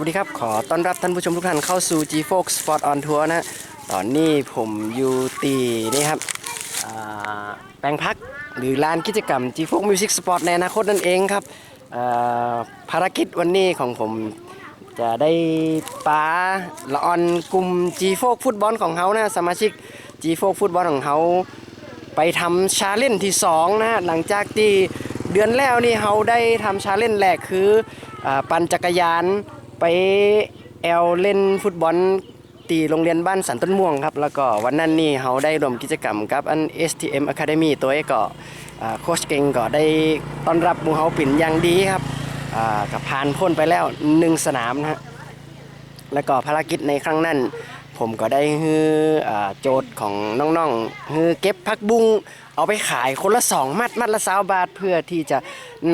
วัสดีครับ ขอต้อนรับท่านผู้ชมทุกท่านเข้าสู่ G Fox Sport on Tour นะตอนนี้ผมอยู่ตีนี่ครับแปลงพักหรือลานกิจกรรม G Fox Music Sport ในอนาคตนั่นเองครับภารกิจวันนี้ของผมจะได้ปาละออนกลุ่ม G Fox ฟุตบอลของเขานะสมาชิก G Fox ฟุตบอลของเขาไปทำชาเลนจ์ที่ 2นะฮะหลังจากที่เดือนแล้วนี่เขาได้ทำชาเลนจ์แรกคืออปั่นจักรยาน ไปแอลเล่นฟุตบอลตีโรงเรียนบ้านสันต้นม่วงครับ แล้วก็วันนั้นนี่เขาได้ร่วมกิจกรรมกับอัน STM Academy ตัวเองก็โค้ชเก่งก็ได้ต้อนรับมูเฮาปิ่นอย่างดีครับกับผ่านพ้นไปแล้ว 1 สนามนะฮะแล้วก็ภารกิจในครั้งนั้น ผมก็ได้ฮืออโจทย์ของน้องๆฮือเก็บผักบุ้งเอาไปขายคนละสองมัดมัดละสาวบาทเพื่อที่จะ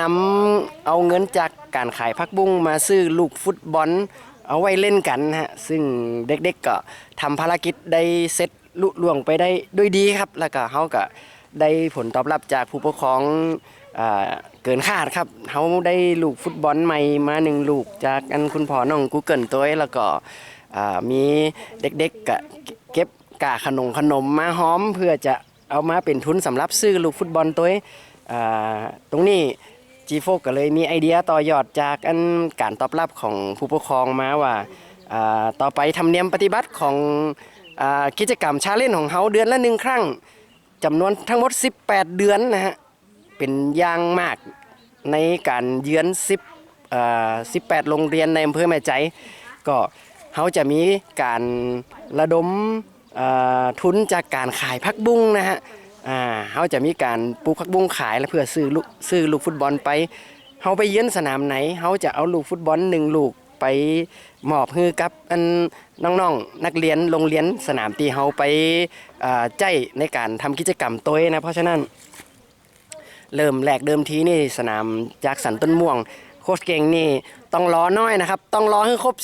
นำเอาเงินจากการขายผักบุ้งมาซื้อลูกฟุตบอลเอาไว้เล่นกันนะฮะซึ่งเด็กๆก็ทำภารกิจได้เสร็จลุล่วงไปได้ด้วยดีครับ แล้วก็เขาก็ได้ผลตอบรับจากผู้ปกครองอเกินคาดครับเขาได้ลูกฟุตบอลใหม่มาหนึ่งลูกจากอันคุณพ่อน้องกูเกิลตัวเองแล้วก็ อ่ามีเด็กๆกะเก็บกาขนมขนมมาหอม เพื่อจะเอามาเป็นทุนสำหรับซื้อลูกฟุตบอลตัวอ่าตรงนี้จีโฟก็เลยมีไอเดียต่อยอดจากอันการตอบรับของผู้ปกครองมาว่าอ่าต่อไปทำเนียมปฏิบัติของอากิจกรรมชาเล่นของเขาเดือนละหนึ่งครั้งจำนวนทั้งหมด 18 เดือนนะฮะเป็นอย่างมากในการเยือน10อ18 โรงเรียนในอำเภอแม่ใจ ก็ เขาจะมีการระดมทุนจากการขายพักบุ้งนะฮะเขาจะมีการปลูกพักบุ้งขายแล้วเพื่อซื้อลูกซื้อลูกฟุตบอลไปเขาไปเยือนสนามไหนเขาจะเอาลูกฟุตบอลหนึ่งลูกไปมอบให้กับอันน้องๆนักเรียนโรงเรียนสนามตีเขาไปใจในการทำกิจกรรมตัวนะเพราะฉะนั้น เริ่มแรกเดิมทีนี่สนามจากสันต้นม่วง โค้ชเก่งนี่ต้องรอน้อยนะครับ ต้องรอให้ครบ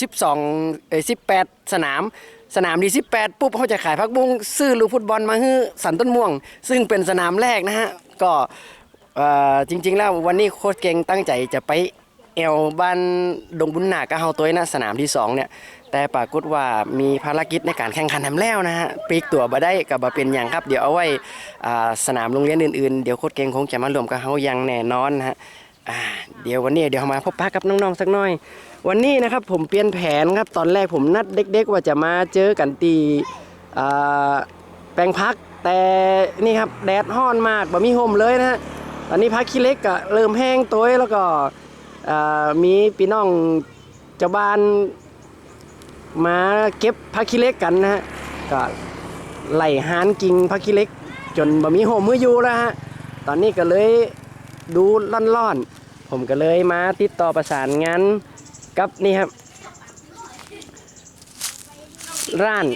12เอ้ย18 สนาม สนามที่18 ปุ๊บเขาจะขายพักบุ้งซื้อลูกฟุตบอลมาให้สันต้นม่วง ซึ่งเป็นสนามแรกนะฮะ ก็จริง ๆ แล้ววันนี้โค้ชเก่งตั้งใจจะไปแอลบ้านดงบุญหนากะเฮาตัวนะสนามที่สองเนี่ยแต่ปรากฏว่ามีภารกิจในการแข่งขันทำแล้วนะฮะปีกตัวมาได้กับมาเป็นอย่างครับ เดี๋ยวเอาไว้สนามโรงเรียนอื่นๆ เดี๋ยวโค้ชเก่งคงจะมารวมกับเขาอย่างแน่นอนนะฮะ อ่าเดี๋ยววันนี้เดี๋ยวมาพบปะกับน้องๆสักหน่อย วันนี้นะครับผมเปลี่ยนแผนครับตอนแรกผมนัดเด็ก ๆ ว่าจะมาเจอกันตีแปลงพักแต่นี่ครับแดดฮ้อนมากบ่มีห่มเลยนะฮะตอนนี้พักขี้เล็กก็เริ่มแห้งตัวแล้วก็มีพี่น้องเจ้าบ้านมาเก็บผักขี้เล็กกันนะฮะก็ไล่หานกิ่งผักขี้เล็ก จนบะมีโหมมืออยู่แล้วฮะตอนนี้ก็เลย ดูล่อนๆ ผมก็เลยมาติดต่อประสานงานกับนี่ครับ ร้าน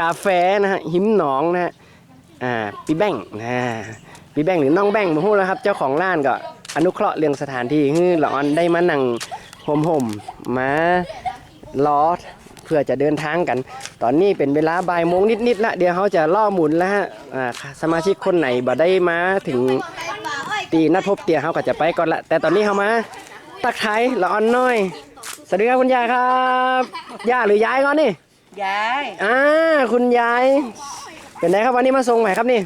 กาแฟนะฮะหิมหนองนะฮะอ่าปีแบงนะปีแบงหรือน้องแบงมาพูดแล้วครับ เจ้าของร้านก็อนุเคราะห์เรื่องสถานที่คือหลอนได้มานั่งห่มๆมมาล้อเพื่อจะเดินทางกัน ตอนนี้เป็นเวลาบ่ายโมงนิดๆละเดี๋ยวเขาจะล่อหมุนแล้วฮะอ่าสมาชิกคนไหนบ่ได้มาถึง ตีนัดพบเตียเขาก็จะไปก่อนละแต่ตอนนี้เขามา ตักไทายละออนน้อย สวัสดีครับคุณยายครับย่าหรือยายก่อนนี่ยายอ่าคุณยาย เป็นไงครับวันนี้มาส่งไหนครับนี่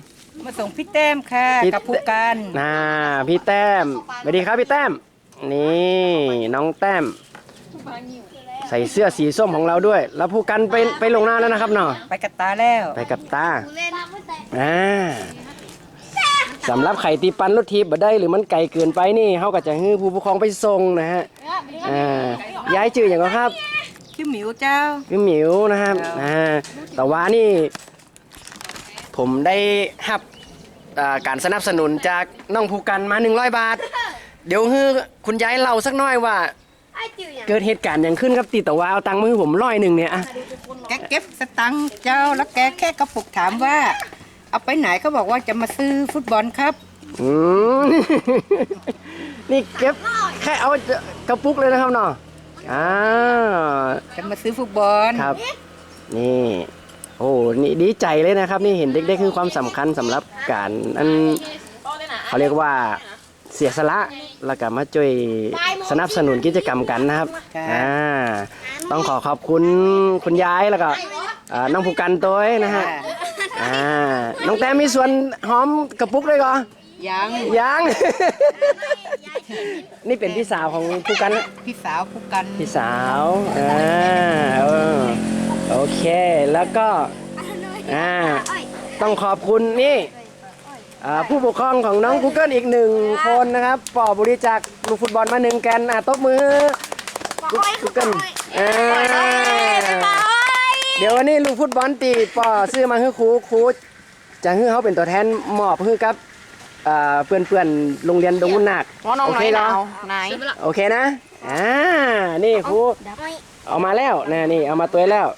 มาส่งพี่แต้มค่ะพี่กับผู้การน่าพี่แต้มสวัสดีครับพี่แต้ม นี่น้องแต้ม ใส่เสื้อสีส้มของเราด้วย แล้วผู้กันไปไปลงหน้าแล้วนะครับเนาะไปกับตาแล้ว ไปกับตาอ่า สำหรับไข่ตีปันรถทีบบ่ได้หรือมันไกลเกินไปนี่เขาก็จะให้ผู้ปกครองไปส่งนะฮะอ่าย้ายชื่ออย่างก็ครับชื่อหมิวเจ้าพี่หมิวนะครับอ่าแต่ว่านี่ ผมได้รับอ่าการสนับสนุนจากน้องภูกันมา 100 บาท เดี๋ยวให้คุณยายเล่าสักหน่อยว่า เกิดเหตุการณ์อย่างขึ้นครับตีแต่ว่าเอาตังค์มาให้ผมร้อยหนึ่งเนี่ยอะ แกเก็บสตังค์เจ้าแล้วแกแค่กระปุกถามว่า เอาไปไหนเขาบอกว่าจะมาซื้อฟุตบอลครับ อืม นี่เก็บแค่เอากระปุกเลยนะครับเนาะอ่าจะมาซื้อฟุตบอลครับ นี่ โอ้นี่ดีใจเลยนะครับ นี่เห็นเด็กๆคือความสำคัญสำหรับการอันเขาเรียกว่าเสียสละแล้วก็มาช่วยสนับสนุนกิจกรรมกันนะครับค่ะอ่าต้องขอขอบคุณคุณยายแล้วก็อ่าน้องผู้กันตัวเองนะฮะ อ่าน้องแต้มมีส่วนหอมกระปุกด้วยก่อยังยัง นี่เป็นพี่สาวของผู้กันนะพี่สาวผู้กันพี่สาวอ่าเออโอเค แล้วก็ อ่า ต้องขอบคุณนี่อ่าผู้ปกครองของน้อง Google อีกหนึ่งคนนะครับปอบริจาคลูกฟุตบอลมาหนึ่งแกนอะตบมือ Google อ่า เดี๋ยววันนี้ลูกฟุตบอลตีปอซื้อมาให้ครูครูจะให้เขาเป็นตัวแทนมอบให้กับอ่าเพื่อนๆโรงเรียนดงมุนนาคว่าน้องโอไหนเคหเหรนาอวไหนโอเคนะอ่านี่ครูเอามาแล้วนะนี่เอามาตัวแล้ว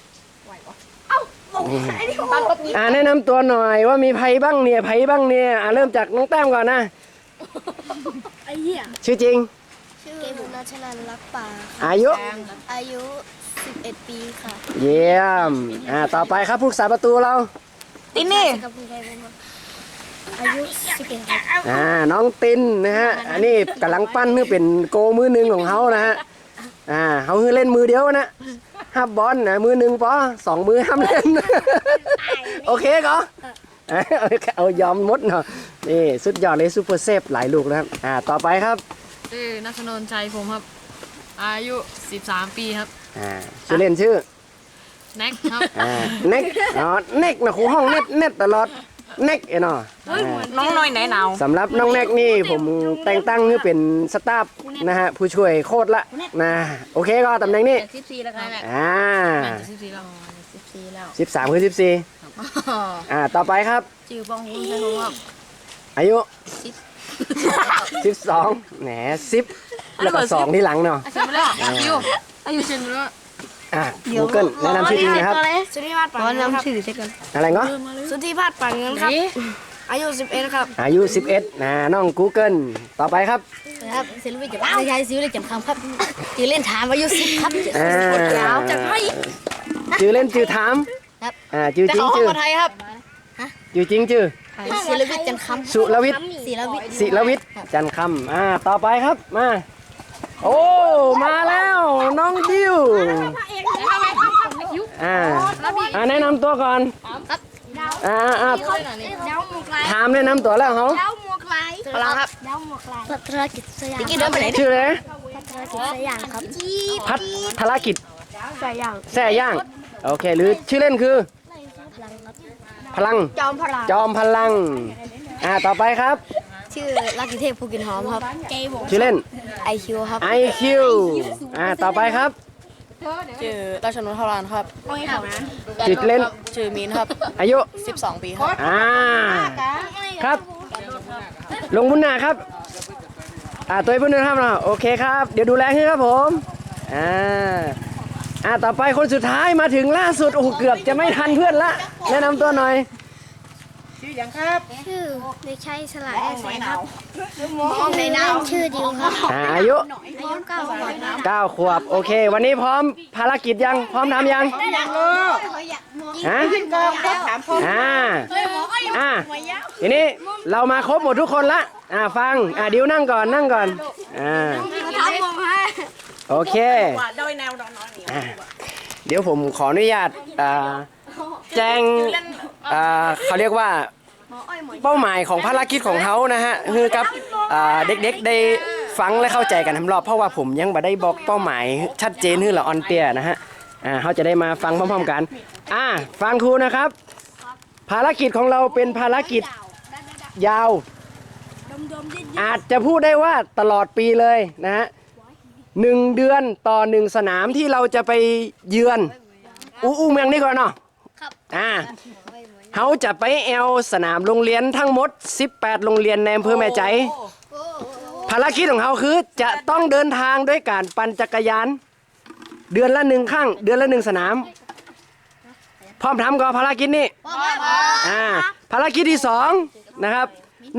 อ่าแนะนำตัวหน่อยว่ามีไผบ้างเนี่ยไผบ้างเนี่ยอ่าเริ่มจากน้องแต้มก่อนนะไอ้เหี้ยชื่อจริงชื่อเกมุนาชนันรักป่าอายุอายุ 11 ปีค่ะเยี่ยม อ่า ต่อไปครับผู้รักษาประตูเรา ตินนี่กับคุณไทยผมอายุ 11ครับอ่า น้องตินนะฮะ อันนี้กำลังปั้นเพื่อเป็นโกมือหนึ่งของเขานะฮะ อ่าเขาคือเล่นมือเดียวนะห้ามบอลนะมือหนึ่งปอสองมือห้ามเล่น โอเคก็เอาเอายอมมดเนาะ นี่สุดยอดเลยซูเปอร์เซฟหลายลูกนะครับ อ่า ต่อไปครับ ชื่อนัทนนท์ชัยผมครับ อายุ 13 ปีครับ อ่าชื่อเล่นชื่อแน็กครับอ่าเน็กอ๋อเน็กนะครูห้องเน็ตเน็ตตลอดเน็กเอ้เนาะอ่าน้องน้อยไหนหนาวสำหรับน้องแน็กนี่ผมแต่งตั้งให้เป็นสตาฟนะฮะผู้ช่วยโค้ดละนะโอเคก็ตำแหน่งนี้14แล้วครับอ่า14แล้ว14แล้วสิบสามคือสิบสี่อ่าต่อไปครับชื่อปองคุณชัยผมครับอายุสิบสองแหนสิบแล้วก็สองที่หลังเนาะอายุแล้ว อายุอายุเช่นแล้วอะ Google แนะนำชื่อจริงนะครับ สุธิพาดปังเงินครับอะไรเนาะสุธิพาดปังเงินครับ อายุ 11 ครับ อายุ 11นะน้อง Google ต่อไปครับ ครับศิลปินจะไม่ใช่ศิลปินจำคำครับจือเล่นถามอายุ10ครับอ่ายาวจากไทยชื่อเล่นชื่อถามครับ อ่าชื่อแต่จริงเขาออชื่กอมาไทยครับชื่อจริงชื่อศิลปินจันคำ สุรวิทย์ศิลวิทย์ศิรวิทย์จันทร์คำอ่าต่อไปครับมา โอ้ มาแล้วน้องดิวอ่าอ่าแนะนำตัวก่อนอ่าอ่าอ่าดาวหมวกลายถามแนะนำตัวแล้วเขาดาวหมวกลายพลังครับดาวหมวกลายพัฒนกิจสยามเดินไปไหนชื่ออะไรนะพัฒนกิจสยามครับพัทธรกิจสยามแซ่ย่างโอเค หรือชื่อเล่นคือพลังครับพลัง จอมพลัง จอมพลัง อ่า ต่อไปครับ ชื่อลักกิเทพภูกินหอมครับเจผมชื่อเล่น ไอคิวครับ IQ อ่าต่อไปครับชื่อราชนนท์เทารานครับชื่อเล่น ชื่อมีนครับอายุ 12 ปีครับอ่า ครับ ลงบุญนาครับ อ่าตัวบุญนาครับเนาะโอเคครับ เดี๋ยวดูแลให้ครับผม อ่า อ่า ต่อไปคนสุดท้ายมาถึงล่าสุด โอ้โหเกือบจะไม่ทันเพื่อนละ แนะนำตัวหน่อย ชื่ออย่างครับชื่อเด็กชายสลายแอร์แสงครับในนามชื่อดิวครับอ่าอายุอายุเก้าขวบครับ9ขวบ โอเค วันนี้พร้อมภารกิจยัง พร้อมทำยังยังลูกฮะขึ้นกองก็ถามพ่ออ่าอ่าทีนี้เรามาครบหมดทุกคนละ อ่าฟัง อ่าดิวนั่งก่อนนั่งก่อน อ่าโอเคโดยแนวนอนนอ่าเดี๋ยวผมขออนุญาตอ่าแจ้ง อ่าเขาเรียกว่าเป้าหมายของภารกิจของเขานะฮะคือกับอ่าเด็กๆได้ฟังและเข้าใจกันทั้งรอบเพราะว่าผมยังไม่ได้บอกเป้าหมายชัดเจนคือละออนเตียนะฮะอ่าเขาจะได้มาฟังพร้อมๆกันอ่าฟังครูนะครับ ภารกิจของเราเป็นภารกิจยาว อาจจะพูดได้ว่าตลอดปีเลยนะฮะหนึ่งเดือนต่อหนึ่งสนามที่เราจะไปเยือน อู้อู้เมืองนี่ก่อนเนาะครับอ่า เขาจะไปแอลสนามโรงเรียนทั้งหมด 18 โรงเรียนในอำเภอแม่ใจ ภารกิจของเขาคือจะต้องเดินทางด้วยการปั่นจักรยาน เดือนละหนึ่งครั้งเดือนละหนึ่งสนาม พร้อมทำก่อนภารกิจนี้อ่าภารกิจที่สองนะครับ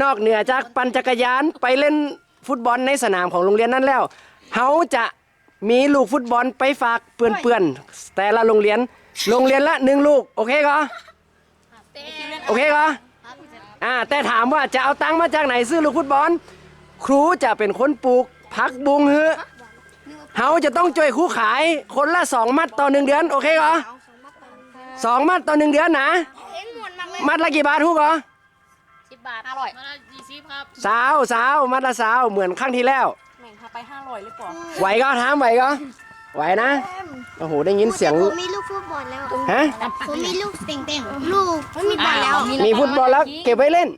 นอกเหนือจากปั่นจักรยานไปเล่นฟุตบอลในสนามของโรงเรียนนั้นแล้วเขาจะมีลูกฟุตบอลไปฝากเปื่อนๆแต่ละโรงเรียน โรงเรียนละหนึ่งลูก โอเคก็ โอเคก็อ่าแต่ถามว่าจะเอาตังค์มาจากไหนซื้อลูกฟุตบอล ครูจะเป็นคนปลูกผักบุงเฮือเฮาจะต้องช่วยครูขายคนละสองมัดต่อหนึ่งเดือนโอเคเหรอสองมัดต่อหนึ่งเดือนนะ มัดละกี่บาททุกเหรอสิบบาทห้าร้อยมาละยี่สิบครับสาวสาวมัดละสาวเหมือนครั้งที่แล้วแม่งพาไปห้าร้อยหรือเปล่าไหวก็ถามไหวก็ ไหวนะ โอ้โห ได้ยินเสียง ผมมีลูกฟุตบอลแล้ว ฮะ ผมมีลูกเต่งๆลูกฟุตบอลแล้ว มีฟุตบอลแล้วเก็บไว้เล่น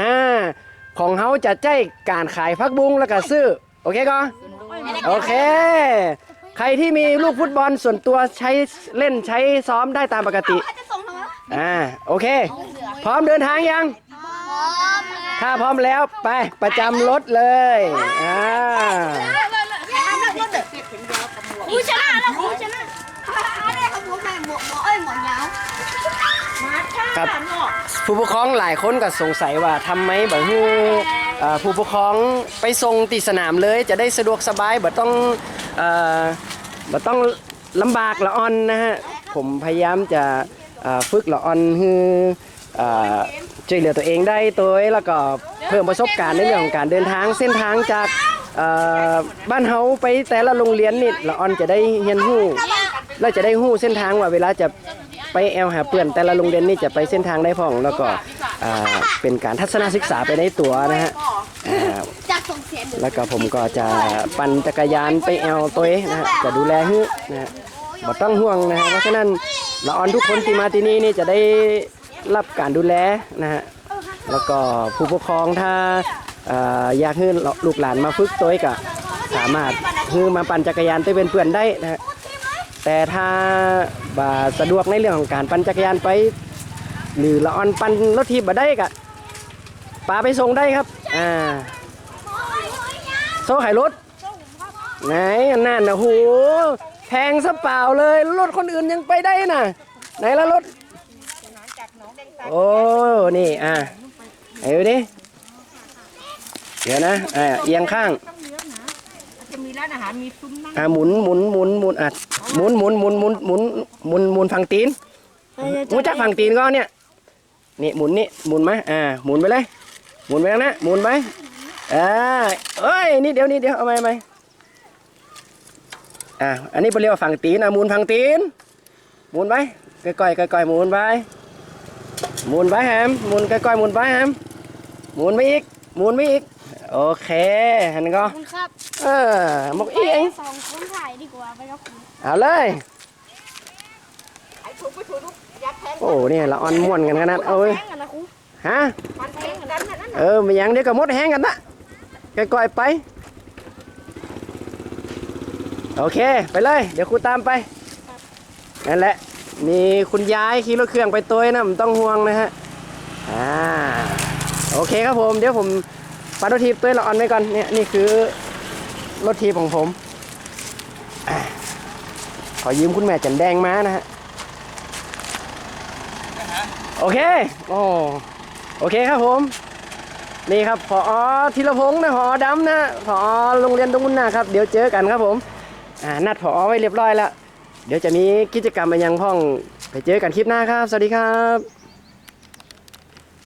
อ่า ของเขาจะใจการขายพักบุ้งแล้วก็ซื้อ โอเคก็โอเค ใครที่มีลูกฟุตบอลส่วนตัวใช้เล่นใช้ซ้อมได้ตามปกติ อ่า โอเค พร้อมเดินทางยัง ถ้าพร้อมแล้วไปประจำรถเลย อ่า ครับ ผู้ปกครองหลายคนก็สงสัยว่าทำไมบ่ฮู้เอ่อผู้ปกครองไปส่งตีสนามเลย จะได้สะดวกสบายบ่ต้องเอ่อบ่ต้องลำบากละอ่อนนะฮะ ผมพยายามจะเอ่อฝึกละอ่อนให้เอ่อช่วยเหลือตัวเองได้ตัวเองแล้วก็เพิ่มประสบการณ์ในเรื่องของการเดินทางเส้นทางจากเอ่อบ้านเฮาไปแต่ละโรงเรียนนี่ละอ่อนจะได้เรียนรู้เราจะได้หู้เส้นทางว่าเวลาจะ ไปแอลหาเปื่อนแต่ละโรงเรียนนี่จะไปเส้นทางได้พ่องแล้วก็อ่าเป็นการทัศนศึกษาไปในตัวนะฮะอ่าจากส่งเสียงแล้วก็ผมก็จะปั่นจักรยานไปแอลตัวเองนะฮะจะดูแลฮึนะฮะบ่ต้องห่วงนะฮะเพราะฉะนั้นละออนทุกคนที่มาที่นี่นี่จะได้รับการดูแลนะฮะแล้วก็ผู้ปกครองถ้าเอ่ออยากให้ลูกหลานมาฝึกตัวเองก็สามารถฮือมาปั่นจักรยานไปเป็นเพื่อนได้นะฮะ แต่ถ้าบ่สะดวกในเรื่องของการปั่นจักรยานไป หรือละออนปั่นรถทีบบ่ได้กะปาไปส่งได้ครับ อ่าโซ่ไข่รถไหนอันนั่นนะโหแพงซะเปล่าเลยรถคนอื่นยังไปได้น่ะ ไหนละรถโอ้นี่อะไอ้ดูดิเดี๋ยวนะอ่าเอียงข้าง มีร้านอาหารมีซุ้มนั่งอ่าหมุนหมุนหมุนหมุนอะหมุนหมุนหมุนหมุนหมุนหมุนหมุนฝั่งตีนรู้จักฝั่งตีนก็เนี่ยนี่หมุนนี่หมุนไหมอ่าหมุนไปเลยหมุนไปแล้วนะหมุนไปอ่าเอ้ยนี่เดี๋ยวนี่เดี๋ยวเอาไหมเอาไหมอ่าอันนี้เป็นเรียกว่าฝั่งตีนอะหมุนฝั่งตีนหมุนไปก้อยๆก้อยๆหมุนไปหมุนไปแฮมหมุนก้อยๆหมุนไปแฮมหมุนไปอีกหมุนไปอีกโอเคเห็นก็คุณครับ เออหมกอีเองสองคนถ่ายดีกว่าไปครับเอาเลยไอ้ถูกไม่ถูกลูกอยากแทงโอ้เนี่ยละอ่อนม่วนกันขนาดเอ้ยแข่งกันนะครูฮะมันแทงกันนั่นน่ะเออไม่ยังเดี๋ยวก็หมดแห้งกันนะก่อยๆไปโอเคไปเลย เดี๋ยวครูตามไปนั่นแหละมีคุณยายขี่รถเครื่องไปตัวนะไม่ต้องห่วงนะฮะอ่าโอเคครับผม เดี๋ยวผมปัดรถทีบตัวละอ่อนไว้ก่อนเนี่ยนี่คือ รถทีของผมอขอยืมคุณแม่จันแดงมานะฮะ โอเค โอ้โอเคครับผม นี่ครับพอธีรพงศ์นะพอดำนะพอโรงเรียนตรงนู้นนะครับ เดี๋ยวเจอกันครับผมอ่านัดพอไว้เรียบร้อยแล้ว เดี๋ยวจะมีกิจกรรมอะไรยังพ่อง ไปเจอกันคลิปหน้าครับ สวัสดีครับ